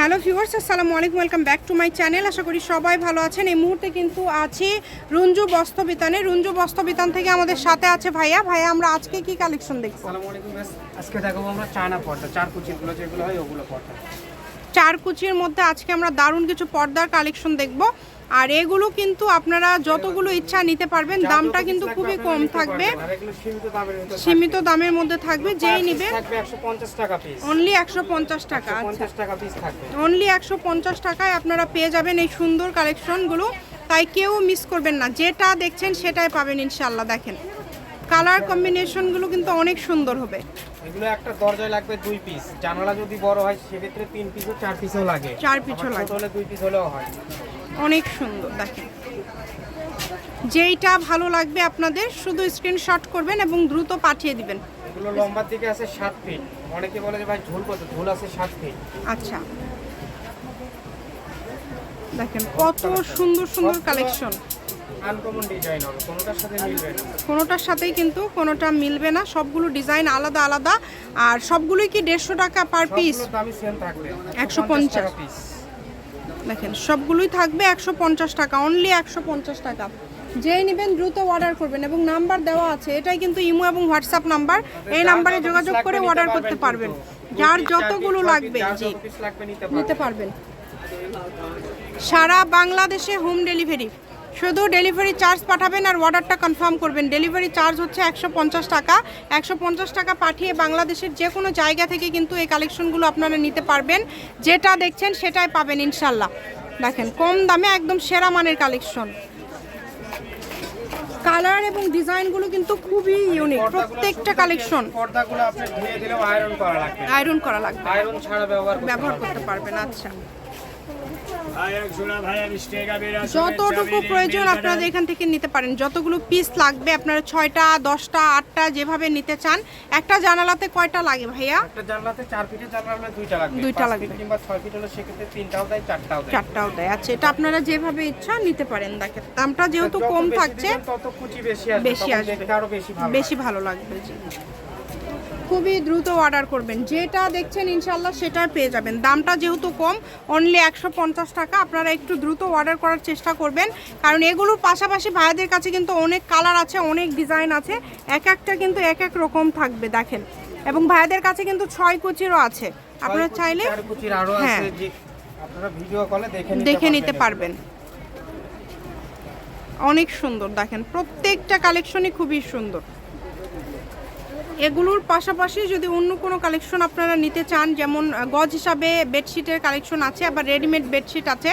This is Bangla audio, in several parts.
হ্যালো ভিউয়ার্স, আসসালামু আলাইকুম, welcome back to my channel. আশা করি সবাই ভালো আছেন। এই মুহূর্তে কিন্তু আছি রঞ্জু বস্ত্রবিতানে। রঞ্জু বস্ত্রবিতান থেকে আমাদের সাথে আছে ভাইয়া। ভাইয়া, আমরা আজকে কি কালেকশন দেখব? আসসালামু আলাইকুম আজকে দেখাবো আমরা চায়না পর্দা, চার কুচিগুলো যেগুলো হয় ওগুলো পর্দা। চার কুচির মধ্যে আজকে আমরা দারুণ কিছু পর্দার কালেকশন দেখব। আর এগুলো কিন্তু আপনারা যতগুলো ইচ্ছা নিতে পারবেন দামটা কিন্তু খুবই কম থাকবে। সীমিত দামের মধ্যে থাকবে। যেই নিবে একশো পঞ্চাশ টাকা অনলি একশো পঞ্চাশ টাকা আচ্ছা। অনলি একশো পঞ্চাশ টাকায় আপনারা পেয়ে যাবেন এই সুন্দর কালেকশনগুলো তাই কেউ মিস করবেন না যেটা দেখছেন সেটাই পাবেন ইনশাল্লাহ দেখেন। কালার কম্বিনেশনগুলো কিন্তু অনেক সুন্দর হবে। এগুলো একটা দরজায় লাগবে দুই পিস জানালা যদি বড় হয় সেক্ষেত্রে তিন পিসও চার পিসও লাগে। চার পিসও ছোট লাগে। হলে দুই পিস হলেও হয়। অনেক সুন্দর দেখেন। যেইটা ভালো লাগবে আপনাদের শুধু স্ক্রিনশট করবেন এবং দ্রুত পাঠিয়ে দিবেন। এগুলো লম্বার দিকে আছে সাত ফিট অনেকে বলে যে ভাই ঝুল কত? ঝুল আছে সাত ফিট আচ্ছা। দেখেন কত সুন্দর সুন্দর কালেকশন আনকমন ডিজাইন হবে কোনোটার সাথে মিলবে না। কোনোটার সাথেই কিন্তু কোনোটা মিলবে না সবগুলো ডিজাইন আলাদা আলাদা আর সবগুলোই কি দেড়শো টাকা পার পিস দামই সেম থাকবে 150 টাকা পিস দেখেন সবগুলোই থাকবে একশো পঞ্চাশ টাকা অনলি একশো পঞ্চাশ টাকা। যেই নেবেন দ্রুত অর্ডার করবেন এবং নাম্বার দেওয়া আছে এটাই কিন্তু ইমো এবং হোয়াটসঅ্যাপ নাম্বার এই নাম্বারে যোগাযোগ করে অর্ডার করতে পারবেন। যার যতগুলো লাগবে জি। নিতে পারবেন। সারা বাংলাদেশে হোম ডেলিভারি শুধু ডেলিভারি চার্জ পাঠাবেন আর অর্ডারটা কনফার্ম করবেন। ডেলিভারি চার্জ হচ্ছে একশো পঞ্চাশ টাকা। একশো পঞ্চাশ টাকা পাঠিয়ে বাংলাদেশের যে কোনো জায়গা থেকে কিন্তু এই কালেকশনগুলো আপনারা নিতে পারবেন। যেটা দেখছেন সেটাই পাবেন ইনশাল্লাহ দেখেন কম দামে একদম সেরা মানের কালেকশন কালার এবং ডিজাইনগুলো কিন্তু খুবই ইউনিক প্রত্যেকটা কালেকশন পর্দাগুলো আপনি ধুয়ে দিলেও আয়রন করা লাগবে। আয়রন করা লাগবে। আয়রন ছাড়া ব্যবহার ব্যবহার করতে পারবেন আচ্ছা Ayak şuna ভাইয়া বিশ টাকা বেড়ে আসবে, যতটুকু প্রয়োজন আপনারা এখান থেকে নিতে পারেন। যতগুলো পিস লাগবে আপনারা ছয়টা দশটা আটটা যেভাবে নিতে চান একটা জানালাতে কয়টা লাগে ভাইয়া? একটা জানলাতে চার ফিটের জানলা দুইটা লাগবে। দুইটা লাগবে। কিংবা ছয় ফিট হলে সেক্ষেত্রে তিনটাও দেয় চারটাও দেয়। চারটাও দেয়। আচ্ছা এটা আপনারা যেভাবে ইচ্ছা নিতে পারেন। দেখেন দামটা যেহেতু কম বেশি থাকছে তত কুচি বেশি আসবে বেশি আসবে। আরও বেশি ভালো বেশি ভালো লাগবে জি। খুবই দ্রুত অর্ডার করবেন। যেটা দেখছেন ইনশাল্লাহ সেটা পেয়ে যাবেন। দামটা যেহেতু কম অনলি একশো পঞ্চাশ টাকা। আপনারা একটু দ্রুত অর্ডার করার চেষ্টা করবেন। কারণ এগুলোর পাশাপাশি ভাইয়াদের কাছে কিন্তু অনেক কালার আছে অনেক ডিজাইন আছে। এক একটা কিন্তু এক এক রকম থাকবে দেখেন। এবং ভাইদের কাছে কিন্তু ছয় কুচিরও আছে। আপনারা চাইলে হ্যাঁ। দেখে নিতে। পারবেন। অনেক সুন্দর দেখেন। প্রত্যেকটা কালেকশনই খুবই সুন্দর। এগুলোর পাশাপাশি যদি অন্য কোনো কালেকশন আপনারা নিতে চান, যেমন গজ হিসাবে বেডশিটের কালেকশন আছে, আবার রেডিমেড বেডশিট আছে,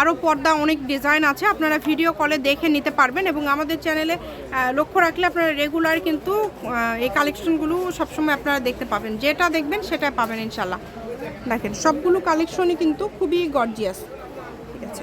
আরও পর্দা অনেক ডিজাইন আছে, আপনারা ভিডিও কলে দেখে নিতে পারবেন এবং আমাদের চ্যানেলে লক্ষ্য রাখলে আপনারা রেগুলার কিন্তু এই কালেকশনগুলো সবসময় আপনারা দেখতে পাবেন। যেটা দেখবেন সেটাই পাবেন ইনশাল্লাহ দেখেন, সবগুলো কালেকশনই কিন্তু খুবই গর্জিয়াস ঠিক আছে।